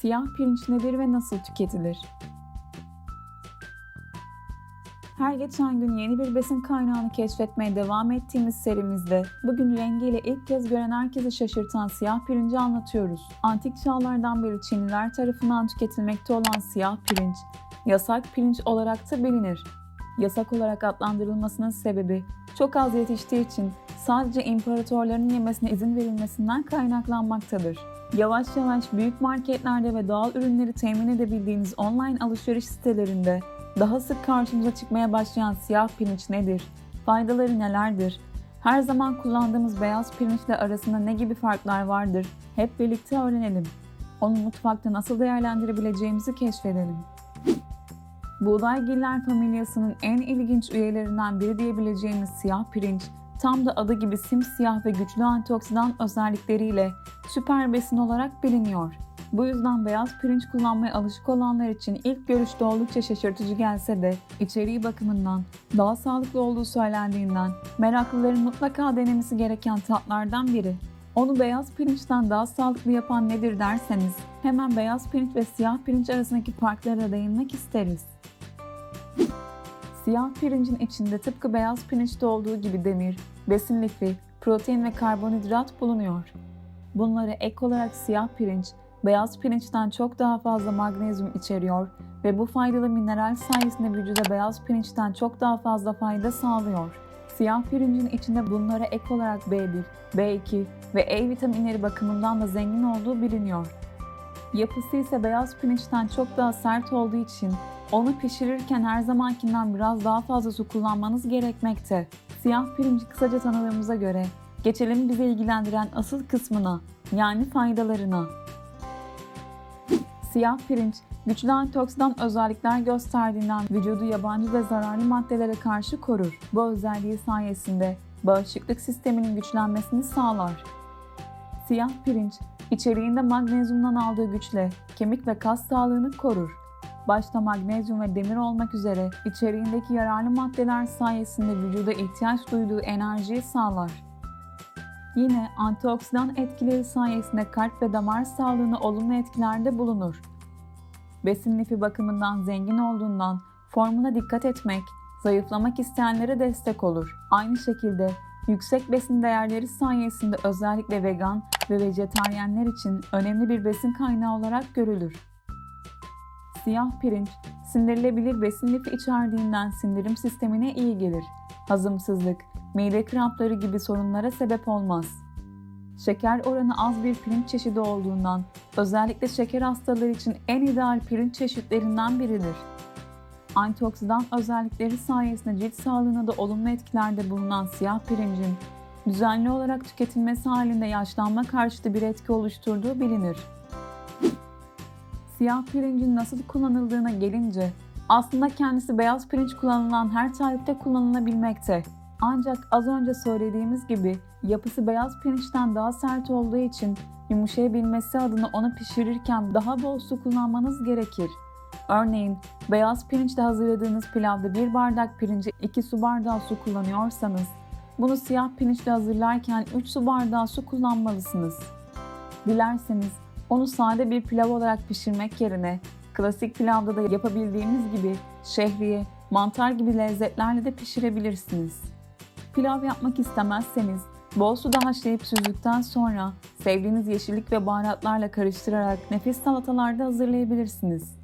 Siyah pirinç nedir ve nasıl tüketilir? Her geçen gün yeni bir besin kaynağını keşfetmeye devam ettiğimiz serimizde bugün rengiyle ilk kez gören herkesi şaşırtan siyah pirinci anlatıyoruz. Antik çağlardan beri Çinliler tarafından tüketilmekte olan siyah pirinç, yasak pirinç olarak da bilinir. Yasak olarak adlandırılmasının sebebi çok az yetiştiği için sadece imparatorların yemesine izin verilmesinden kaynaklanmaktadır. Yavaş yavaş büyük marketlerde ve doğal ürünleri temin edebildiğiniz online alışveriş sitelerinde daha sık karşımıza çıkmaya başlayan siyah pirinç nedir? Faydaları nelerdir? Her zaman kullandığımız beyaz pirinçle arasında ne gibi farklar vardır? Hep birlikte öğrenelim. Onu mutfakta nasıl değerlendirebileceğimizi keşfedelim. Buğdaygiller familyasının en ilginç üyelerinden biri diyebileceğimiz siyah pirinç, tam da adı gibi simsiyah ve güçlü antioksidan özellikleriyle süper besin olarak biliniyor. Bu yüzden beyaz pirinç kullanmaya alışık olanlar için ilk görüşte oldukça şaşırtıcı gelse de içeriği bakımından daha sağlıklı olduğu söylendiğinden meraklıların mutlaka denemesi gereken tatlardan biri. Onu beyaz pirinçten daha sağlıklı yapan nedir derseniz hemen beyaz pirinç ve siyah pirinç arasındaki farklara değinmek isteriz. Siyah pirincin içinde tıpkı beyaz pirinçte olduğu gibi demir, besin lifi, protein ve karbonhidrat bulunuyor. Bunlara ek olarak siyah pirinç, beyaz pirinçten çok daha fazla magnezyum içeriyor ve bu faydalı mineral sayesinde vücuda beyaz pirinçten çok daha fazla fayda sağlıyor. Siyah pirincin içinde bunlara ek olarak B1, B2 ve E vitaminleri bakımından da zengin olduğu biliniyor. Yapısı ise beyaz pirinçten çok daha sert olduğu için onu pişirirken her zamankinden biraz daha fazla su kullanmanız gerekmekte. Siyah pirinci kısaca tanıdığımıza göre geçelim bizi ilgilendiren asıl kısmına yani faydalarına. Siyah pirinç güçlü antioksidan özellikler gösterdiğinden vücudu yabancı ve zararlı maddelere karşı korur. Bu özelliği sayesinde bağışıklık sisteminin güçlenmesini sağlar. Siyah pirinç içeriğinde magnezyumdan aldığı güçle kemik ve kas sağlığını korur. Başta magnezyum ve demir olmak üzere içeriğindeki yararlı maddeler sayesinde vücuda ihtiyaç duyduğu enerjiyi sağlar. Yine antioksidan etkileri sayesinde kalp ve damar sağlığına olumlu etkilerde bulunur. Besin lifi bakımından zengin olduğundan formuna dikkat etmek, zayıflamak isteyenlere destek olur. Aynı şekilde yüksek besin değerleri sayesinde özellikle vegan ve vejetaryenler için önemli bir besin kaynağı olarak görülür. Siyah pirinç, sindirilebilir besin lifi içerdiğinden sindirim sistemine iyi gelir. Hazımsızlık, mide krampları gibi sorunlara sebep olmaz. Şeker oranı az bir pirinç çeşidi olduğundan özellikle şeker hastaları için en ideal pirinç çeşitlerinden biridir. Antioksidan özellikleri sayesinde cilt sağlığına da olumlu etkilerde bulunan siyah pirincin düzenli olarak tüketilmesi halinde yaşlanma karşıtı bir etki oluşturduğu bilinir. Siyah pirincin nasıl kullanıldığına gelince aslında kendisi beyaz pirinç kullanılan her tarifte kullanılabilmekte. Ancak az önce söylediğimiz gibi yapısı beyaz pirinçten daha sert olduğu için yumuşayabilmesi adına onu pişirirken daha bol su kullanmanız gerekir. Örneğin beyaz pirinçle hazırladığınız pilavda bir bardak pirince 2 su bardağı su kullanıyorsanız bunu siyah pirinçle hazırlarken 3 su bardağı su kullanmalısınız. Dilerseniz onu sade bir pilav olarak pişirmek yerine klasik pilavda da yapabildiğimiz gibi şehriye, mantar gibi lezzetlerle de pişirebilirsiniz. Pilav yapmak istemezseniz bol suda haşlayıp süzdükten sonra sevdiğiniz yeşillik ve baharatlarla karıştırarak nefis salatalar da hazırlayabilirsiniz.